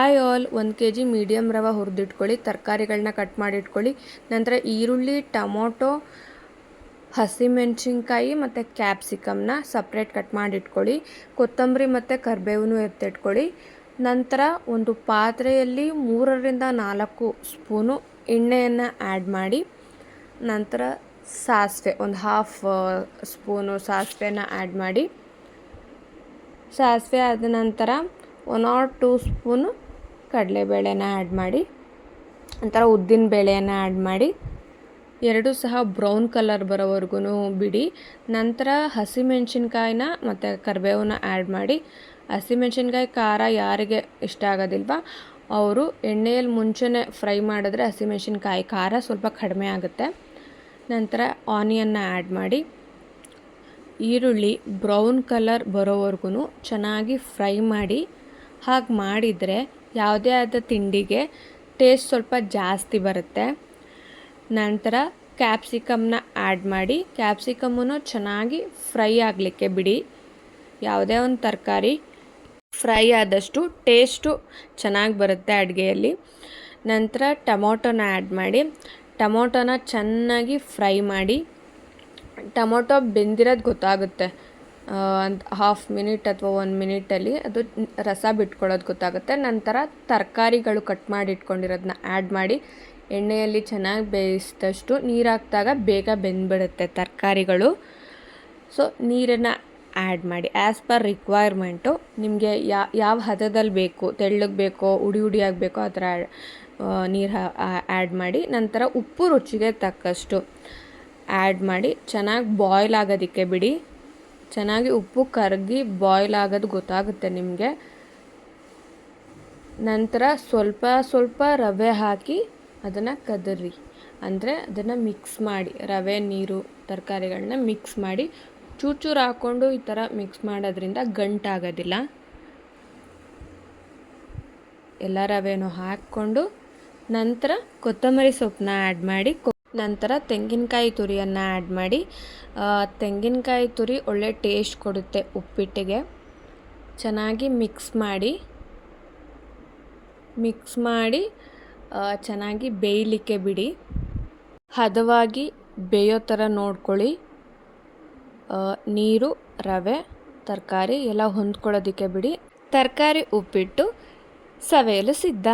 Hi all ಒಂದು K G medium ರವೆ ಹುರಿದಿಟ್ಕೊಳ್ಳಿ ತರಕಾರಿಗಳನ್ನ ಕಟ್ ಮಾಡಿಟ್ಕೊಳ್ಳಿ. ನಂತರ ಈರುಳ್ಳಿ, ಟೊಮೊಟೊ, ಹಸಿಮೆಣಸಿನ್ಕಾಯಿ ಮತ್ತು ಕ್ಯಾಪ್ಸಿಕಮ್ನ ಸಪ್ರೇಟ್ ಕಟ್ ಮಾಡಿಟ್ಕೊಳ್ಳಿ. ಕೊತ್ತಂಬರಿ ಮತ್ತು ಕರಿಬೇವನ್ನು ಎತ್ತಿಟ್ಕೊಳ್ಳಿ. ನಂತರ ಒಂದು ಪಾತ್ರೆಯಲ್ಲಿ ಮೂರರಿಂದ ನಾಲ್ಕು ಸ್ಪೂನು ಎಣ್ಣೆಯನ್ನು ಆ್ಯಡ್ ಮಾಡಿ. ನಂತರ ಸಾಸಿವೆ, ಒಂದು ಹಾಫ್ ಸ್ಪೂನು ಸಾಸಿವೆನ ಆ್ಯಡ್ ಮಾಡಿ. ಸಾಸಿವೆ ಆದ ನಂತರ ಒನ್ ಆರ್ ಟೂ ಸ್ಪೂನು ಕಡಲೆಬೇಳೆನ ಆ್ಯಡ್ ಮಾಡಿ, ಒಂಥರ ಉದ್ದಿನ ಬೇಳೆಯನ್ನು ಆ್ಯಡ್ ಮಾಡಿ, ಎರಡೂ ಸಹ ಬ್ರೌನ್ ಕಲರ್ ಬರೋವರೆಗೂ ಬಿಡಿ. ನಂತರ ಹಸಿಮೆಣ್ಸಿನ್ಕಾಯಿನ ಮತ್ತು ಕರಿಬೇವನ್ನ ಆ್ಯಡ್ ಮಾಡಿ. ಹಸಿಮೆಣ್ಸಿನ್ಕಾಯಿ ಖಾರ ಯಾರಿಗೆ ಇಷ್ಟ ಆಗೋದಿಲ್ವ, ಅವರು ಎಣ್ಣೆಯಲ್ಲಿ ಮುಂಚೆನೇ ಫ್ರೈ ಮಾಡಿದ್ರೆ ಹಸಿಮೆಣ್ಸಿನ್ಕಾಯಿ ಖಾರ ಸ್ವಲ್ಪ ಕಡಿಮೆ ಆಗುತ್ತೆ. ನಂತರ ಆನಿಯನ್ನ ಆ್ಯಡ್ ಮಾಡಿ. ಈರುಳ್ಳಿ ಬ್ರೌನ್ ಕಲರ್ ಬರೋವರೆಗೂ ಚೆನ್ನಾಗಿ ಫ್ರೈ ಮಾಡಿ. ಹಾಗೆ ಮಾಡಿದರೆ ಯಾವುದೇ ಆದ ತಿಂಡಿಗೆ ಟೇಸ್ಟ್ ಸ್ವಲ್ಪ ಜಾಸ್ತಿ ಬರುತ್ತೆ. ನಂತರ ಕ್ಯಾಪ್ಸಿಕಮ್ನ ಆ್ಯಡ್ ಮಾಡಿ ಕ್ಯಾಪ್ಸಿಕಮ್ಮನ್ನು ಚೆನ್ನಾಗಿ ಫ್ರೈ ಆಗಲಿಕ್ಕೆ ಬಿಡಿ. ಯಾವುದೇ ಒಂದು ತರಕಾರಿ ಫ್ರೈ ಆದಷ್ಟು ಟೇಸ್ಟು ಚೆನ್ನಾಗಿ ಬರುತ್ತೆ ಅಡುಗೆಯಲ್ಲಿ. ನಂತರ ಟೊಮೊಟೊನ ಆ್ಯಡ್ ಮಾಡಿ, ಟೊಮೊಟೊನ ಚೆನ್ನಾಗಿ ಫ್ರೈ ಮಾಡಿ. ಟೊಮೊಟೊ ಬೆಂದಿರೋದು ಗೊತ್ತಾಗುತ್ತೆ. ಒಂದು ಹಾಫ್ ಮಿನಿಟ್ ಅಥವಾ ಒಂದು ಮಿನಿಟಲ್ಲಿ ಅದು ರಸ ಬಿಟ್ಕೊಳ್ಳೋದು ಗೊತ್ತಾಗುತ್ತೆ. ನಂತರ ತರಕಾರಿಗಳು ಕಟ್ ಮಾಡಿ ಇಟ್ಕೊಂಡಿರೋದನ್ನ ಆ್ಯಡ್ ಮಾಡಿ ಎಣ್ಣೆಯಲ್ಲಿ ಚೆನ್ನಾಗಿ ಬೇಯಿಸಿದಷ್ಟು ನೀರು ಹಾಕಿದಾಗ ಬೇಗ ಬೆಂದ್ಬಿಡುತ್ತೆ ತರಕಾರಿಗಳು. ಸೊ ನೀರನ್ನು ಆ್ಯಡ್ ಮಾಡಿ. ಆ್ಯಸ್ ಪರ್ ರಿಕ್ವೈರ್ಮೆಂಟು ನಿಮಗೆ ಯಾವ ಹದದಲ್ಲಿ ಬೇಕು, ತೆಳ್ಳಗೆ ಬೇಕೋ, ಉಡಿ ಉಡಿ ಆಗಬೇಕೋ ಆ ಥರ ನೀರು ಆ್ಯಡ್ ಮಾಡಿ. ನಂತರ ಉಪ್ಪು ರುಚಿಗೆ ತಕ್ಕಷ್ಟು ಆ್ಯಡ್ ಮಾಡಿ. ಚೆನ್ನಾಗಿ ಬಾಯ್ಲ್ ಆಗೋದಕ್ಕೆ ಬಿಡಿ. ಚೆನ್ನಾಗಿ ಉಪ್ಪು ಕರಗಿ ಬಾಯ್ಲ್ ಆಗೋದು ಗೊತ್ತಾಗುತ್ತೆ ನಿಮಗೆ. ನಂತರ ಸ್ವಲ್ಪ ಸ್ವಲ್ಪ ರವೆ ಹಾಕಿ ಅದನ್ನು ಕದರಿ. ಅಂದರೆ ಅದನ್ನು ಮಿಕ್ಸ್ ಮಾಡಿ, ರವೆ, ನೀರು ತರಕಾರಿಗಳನ್ನ ಮಿಕ್ಸ್ ಮಾಡಿ, ಚೂರು ಚೂರು ಹಾಕ್ಕೊಂಡು ಈ ಥರ ಮಿಕ್ಸ್ ಮಾಡೋದ್ರಿಂದ ಗಂಟಾಗೋದಿಲ್ಲ ಎಲ್ಲ ರವೆನೂ ಹಾಕ್ಕೊಂಡು ನಂತರ ಕೊತ್ತಂಬರಿ ಸೊಪ್ಪನ್ನ ಆ್ಯಡ್ ಮಾಡಿ ನಂತರ ತೆಂಗಿನಕಾಯಿ ತುರಿಯನ್ನು ಆ್ಯಡ್ ಮಾಡಿ ತೆಂಗಿನಕಾಯಿ ತುರಿ ಒಳ್ಳೆ ಟೇಸ್ಟ್ ಕೊಡುತ್ತೆ ಉಪ್ಪಿಟ್ಟಿಗೆ. ಚೆನ್ನಾಗಿ ಮಿಕ್ಸ್ ಮಾಡಿ ಮಿಕ್ಸ್ ಮಾಡಿ ಚೆನ್ನಾಗಿ ಬೇಯಲಿಕ್ಕೆ ಬಿಡಿ. ಹದವಾಗಿ ಬೇಯೋ ಥರ ನೋಡ್ಕೊಳ್ಳಿ. ನೀರು, ರವೆ, ತರಕಾರಿ ಎಲ್ಲ ಹೊಂದ್ಕೊಳ್ಳೋದಕ್ಕೆ ಬಿಡಿ. ತರಕಾರಿ ಉಪ್ಪಿಟ್ಟು ಸವೆಯಲು ಸಿದ್ಧ.